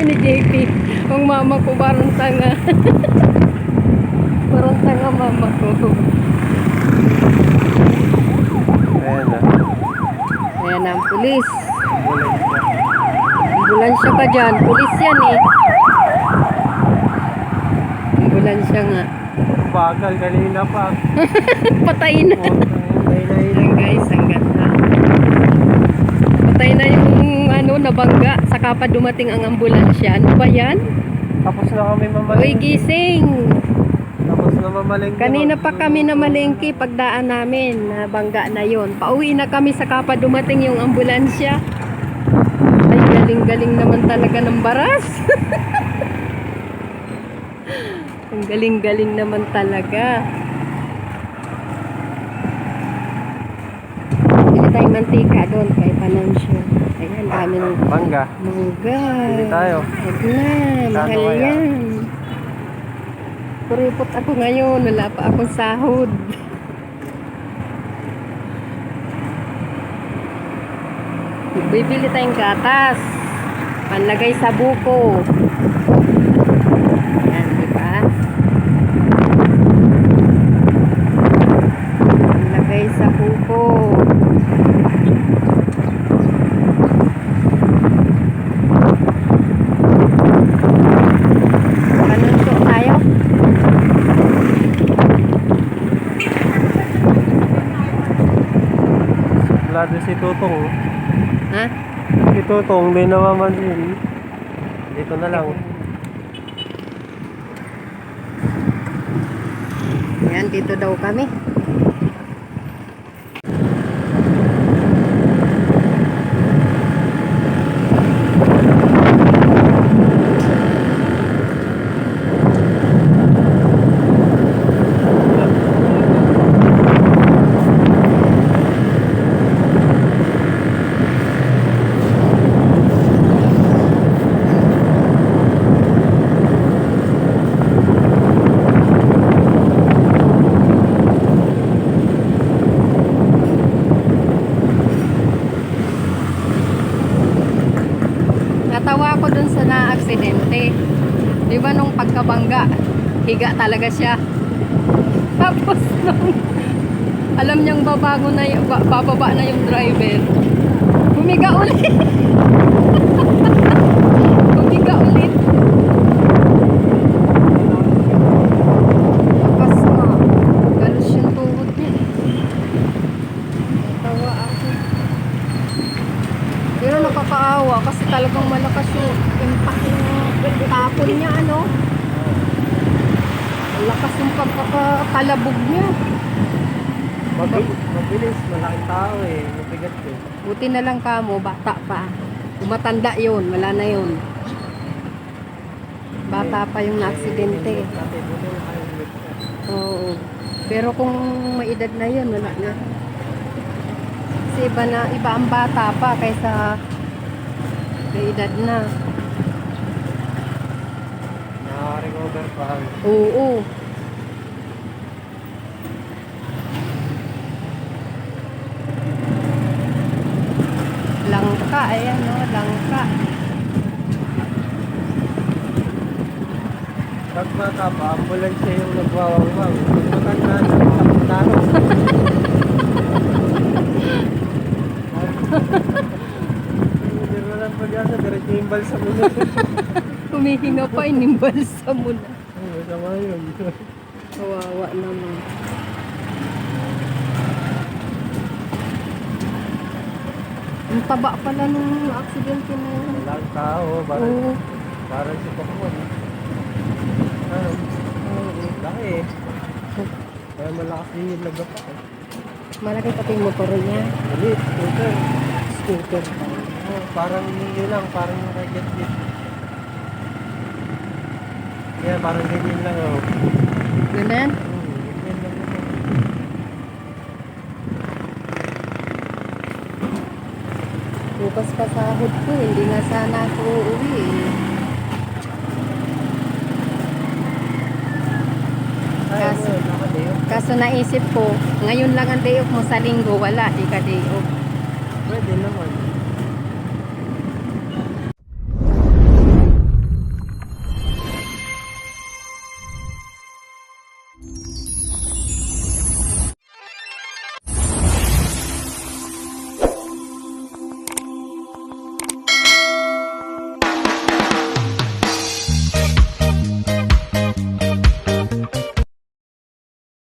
Sabi ni JP, ang mama ko parang tanga. parang tanga mama ko. Ayan na. Ayan ang pulis. Bulan siya. Ambulansya pa dyan. Pulis yan eh. Ambulansya nga. Bagal kanina pa. Patay na. Oh, ay, ay, Ayan guys, ang ganda. Patay na ano, nabangga. Saka pa dumating ang ambulansya. Ano ba yan? Tapos na kami Uy, mamalengke. gising! Tapos na mamalengke. Kanina pa kami na malengke pagdaan namin. Nabangga na yon. Pauwi na kami saka pa dumating yung ambulansya. Ay, galing-galing naman talaga ng baras. Ang galing-galing naman talaga. Bili tayong mantika doon kay Panansyo. Ayan, dami ng Mangga. mangga. Bili tayo. Huwag na, mahal kaya? yan. Kuripot ako ngayon, wala pa akong sahod. Bibili tayong gatas. Panlagay sa buko. Yan, di ba? Panlagay sa buko. Panunso tayo. Lado si Tutong. oh. Ha? Si Tutong, di namamansin. Dito na lang. Yan, dito daw kami. Natawa ako dun sa na-aksidente. Di ba nung pagkabangga, higa talaga siya. Tapos nung alam niyang babago na yung, ba- bababa na yung driver, humiga ulit. humiga ulit. Tapos na, galos yung tuhod niya. Natawa ako. Pero nakakaawa kasi talagang malakas yung impact yung tapon niya, ano? Malakas yung pagkakatalabog niya. Mabilis, mabilis. Malaking tao eh. Mabigat eh. Buti na lang kamo, bata pa. Kung matanda yun, wala na yun. Bata pa yung ulit. Oo. Pero kung may edad na yun, wala na. Kasi iba na, iba ang bata pa kaysa may edad na. Nakaka-recover pa. Oo. Langka, ayan no, langka. Pag bata pa, ambulansya yung nagwawangwang. Pag matanda na, takot tanos. Hindi mo lang pag-asa, diretso yung balsa mo na. Humihinga pa, inimbalsa mo na. Ay, masama yun. Kawawa naman. Ang taba pala nung aksidente na yun. Walang tao, parang, Oo. parang si Pokemon. Ano? Oo. Laki eh. Kaya malakas din yung lagap ako. Malaki pati yung motor niya. Maliit, scooter. Scooter. Oh, parang yun lang, parang Jet Jet. Kaya parang ganyan lang oh. Ganyan. Bukas pa sahod ko, hindi nga sana ako uuwi eh. Kaso-. Kaso naisip ko, ngayon lang ang day off mo sa linggo, wala, di ka day off. Pwede naman.